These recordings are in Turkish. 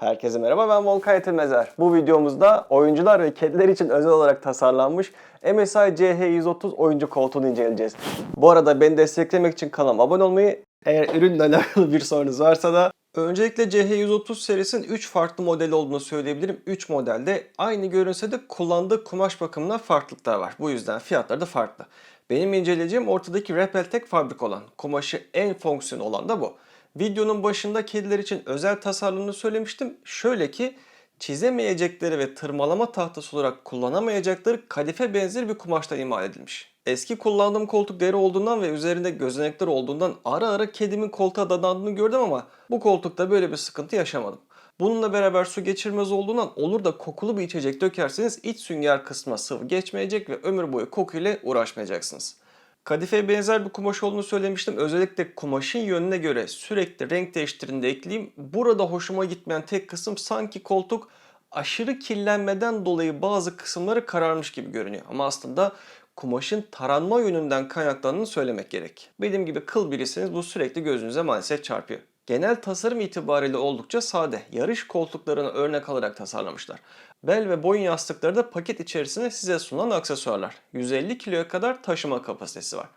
Herkese merhaba ben Volkan Yetilmezer. Bu videomuzda oyuncular ve kediler için özel olarak tasarlanmış MSI CH130 oyuncu koltuğunu inceleyeceğiz. Bu arada beni desteklemek için kanalıma abone olmayı, eğer ürünle alakalı bir sorunuz varsa da Öncelikle CH130 serisinin 3 farklı modeli olduğunu söyleyebilirim. 3 modelde aynı görünse de kullandığı kumaş bakımından farklılıklar var. Bu yüzden fiyatları da farklı. Benim inceleyeceğim ortadaki Repeltek fabrik olan, kumaşı en fonksiyonel olan da bu. Videonun başında kediler için özel tasarımını söylemiştim. Şöyle ki çizemeyecekleri ve tırmalama tahtası olarak kullanamayacakları kadife benzeri bir kumaştan imal edilmiş. Eski kullandığım koltuk deri olduğundan ve üzerinde gözenekler olduğundan ara ara kedimin koltuğa dadandığını gördüm ama bu koltukta böyle bir sıkıntı yaşamadım. Bununla beraber su geçirmez olduğundan olur da kokulu bir içecek dökerseniz iç sünger kısmına sıvı geçmeyecek ve ömür boyu kokuyla uğraşmayacaksınız. Kadifeye benzer bir kumaş olduğunu söylemiştim. Özellikle kumaşın yönüne göre sürekli renk değiştirinde ekleyeyim. Burada hoşuma gitmeyen tek kısım sanki koltuk aşırı kirlenmeden dolayı bazı kısımları kararmış gibi görünüyor. Ama aslında kumaşın taranma yönünden kaynaklandığını söylemek gerek. Benim gibi kıl birisiniz bu sürekli gözünüze maalesef çarpıyor. Genel tasarım itibariyle oldukça sade. Yarış koltuklarını örnek alarak tasarlamışlar. Bel ve boyun yastıkları da paket içerisinde size sunulan aksesuarlar. 150 kiloya kadar taşıma kapasitesi var.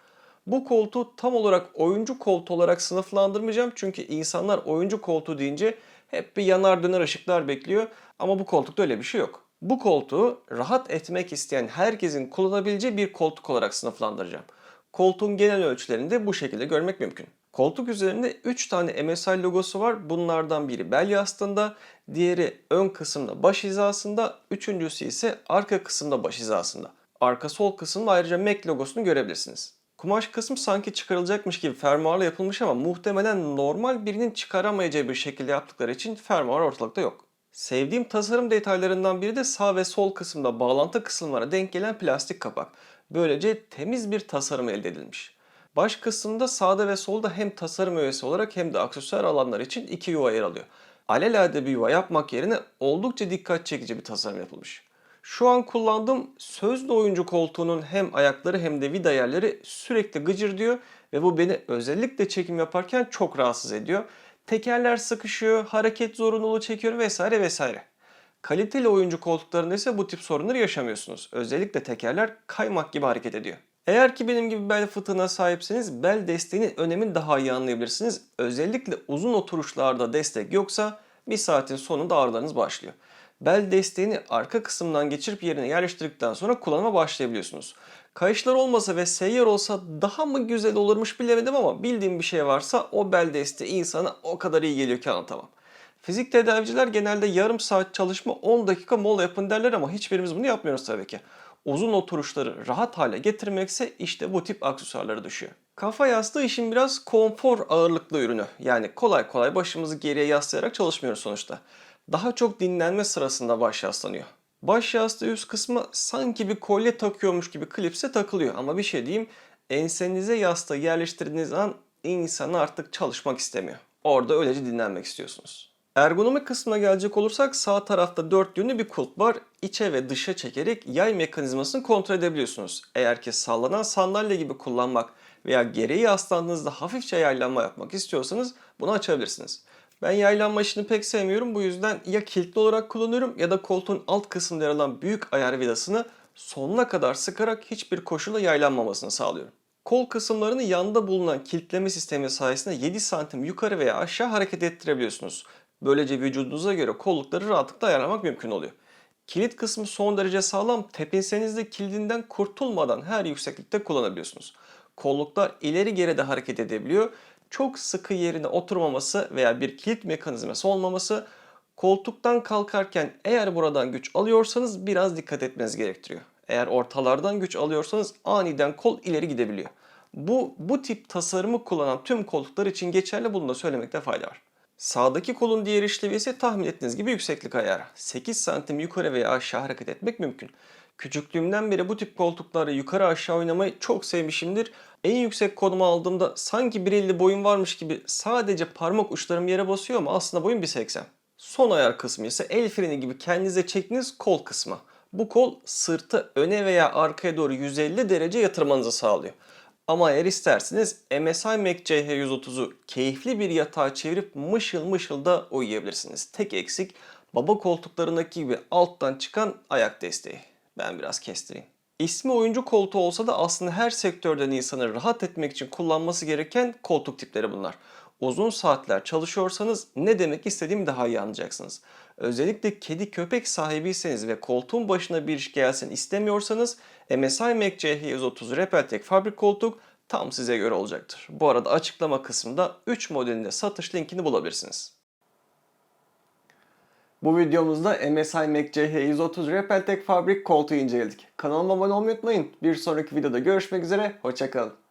Bu koltuğu tam olarak oyuncu koltuğu olarak sınıflandırmayacağım çünkü insanlar oyuncu koltuğu deyince hep bir yanar döner ışıklar bekliyor ama bu koltukta öyle bir şey yok. Bu koltuğu rahat etmek isteyen herkesin kullanabileceği bir koltuk olarak sınıflandıracağım. Koltuğun genel ölçülerini de bu şekilde görmek mümkün. Koltuk üzerinde 3 tane MSI logosu var. Bunlardan biri bel yastığında, diğeri ön kısımda baş hizasında, üçüncüsü ise arka kısımda baş hizasında. Arka sol kısımda ayrıca MAC logosunu görebilirsiniz. Kumaş kısmı sanki çıkarılacakmış gibi fermuarla yapılmış ama muhtemelen normal birinin çıkaramayacağı bir şekilde yaptıkları için fermuar ortalıkta yok. Sevdiğim tasarım detaylarından biri de sağ ve sol kısımda bağlantı kısımlara denk gelen plastik kapak. Böylece temiz bir tasarım elde edilmiş. Baş kısmında sağda ve solda hem tasarım öğesi olarak hem de aksesuar alanlar için iki yuva yer alıyor. Alelade bir yuva yapmak yerine oldukça dikkat çekici bir tasarım yapılmış. Şu an kullandığım sözlü oyuncu koltuğunun hem ayakları hem de vida yerleri sürekli gıcır diyor ve bu beni özellikle çekim yaparken çok rahatsız ediyor. Tekerler sıkışıyor, hareket zorunluluğu çekiyor vesaire vesaire. Kaliteli oyuncu koltuklarında ise bu tip sorunları yaşamıyorsunuz. Özellikle tekerler kaymak gibi hareket ediyor. Eğer ki benim gibi bel fıtığına sahipseniz bel desteğinin önemini daha iyi anlayabilirsiniz. Özellikle uzun oturuşlarda destek yoksa bir saatin sonunda ağrılarınız başlıyor. Bel desteğini arka kısımdan geçirip yerine yerleştirdikten sonra kullanıma başlayabiliyorsunuz. Kayışlar olmasa ve seyyar olsa daha mı güzel olurmuş bilemedim ama bildiğim bir şey varsa o bel desteği insana o kadar iyi geliyor ki anlatamam. Fizik tedaviciler genelde yarım saat çalışma 10 dakika mola yapın derler ama hiçbirimiz bunu yapmıyoruz tabii ki. Uzun oturuşları rahat hale getirmekse işte bu tip aksesuarlara düşüyor. Kafa yastığı işin biraz konfor ağırlıklı ürünü. Yani kolay kolay başımızı geriye yaslayarak çalışmıyoruz sonuçta. Daha çok dinlenme sırasında baş yaslanıyor. Baş yastığı üst kısmı sanki bir kolye takıyormuş gibi klipse takılıyor. Ama bir şey diyeyim ensenize yastığı yerleştirdiğiniz an insan artık çalışmak istemiyor. Orada öylece dinlenmek istiyorsunuz. Ergonomi kısmına gelecek olursak sağ tarafta dört yönlü bir kulp var. İçe ve dışa çekerek yay mekanizmasını kontrol edebiliyorsunuz. Eğer ki sallanan sandalye gibi kullanmak veya gereği yaslandığınızda hafifçe yaylanma yapmak istiyorsanız bunu açabilirsiniz. Ben yaylanma işini pek sevmiyorum. Bu yüzden ya kilitli olarak kullanıyorum ya da koltuğun alt kısmında yer alan büyük ayar vidasını sonuna kadar sıkarak hiçbir koşulda yaylanmamasını sağlıyorum. Kol kısımlarını yanda bulunan kilitleme sistemi sayesinde 7 santim yukarı veya aşağı hareket ettirebiliyorsunuz. Böylece vücudunuza göre kollukları rahatlıkla ayarlamak mümkün oluyor. Kilit kısmı son derece sağlam. Tepinseniz de kilidinden kurtulmadan her yükseklikte kullanabiliyorsunuz. Kolluklar ileri geri de hareket edebiliyor. Çok sıkı yerine oturmaması veya bir kilit mekanizması olmaması koltuktan kalkarken eğer buradan güç alıyorsanız biraz dikkat etmeniz gerektiriyor. Eğer ortalardan güç alıyorsanız aniden kol ileri gidebiliyor. Bu, bu tip tasarımı kullanan tüm koltuklar için geçerli bunu da söylemekte fayda var. Sağdaki kolun diğer işlevi ise tahmin ettiğiniz gibi yükseklik ayarı. 8 santim yukarı veya aşağı hareket etmek mümkün. Küçüklüğümden beri bu tip koltuklarda yukarı aşağı oynamayı çok sevmişimdir. En yüksek konuma aldığımda sanki 1.50 boyum varmış gibi sadece parmak uçlarım yere basıyor ama aslında boyum 1.80. Son ayar kısmı ise el freni gibi kendinize çektiğiniz kol kısmı. Bu kol sırtı öne veya arkaya doğru 150 derece yatırmanızı sağlıyor. Ama eğer isterseniz MSI Mac CH130'u keyifli bir yatağa çevirip mışıl mışıl da uyuyabilirsiniz. Tek eksik baba koltuklarındaki gibi alttan çıkan ayak desteği. Ben biraz kestireyim. İsmi oyuncu koltuğu olsa da aslında her sektörden insanın rahat etmek için kullanması gereken koltuk tipleri bunlar. Uzun saatler çalışıyorsanız ne demek istediğimi daha iyi anlayacaksınız. Özellikle kedi köpek sahibiyseniz ve koltuğun başına bir iş gelsin istemiyorsanız MSI Mac CH130 Repeltek fabrik koltuk tam size göre olacaktır. Bu arada açıklama kısmında 3 modelinde satış linkini bulabilirsiniz. Bu videomuzda MSI Mac CH130 Repeltek fabrik koltuğu inceledik. Kanalıma abone olmayı unutmayın. Bir sonraki videoda görüşmek üzere, hoşçakalın.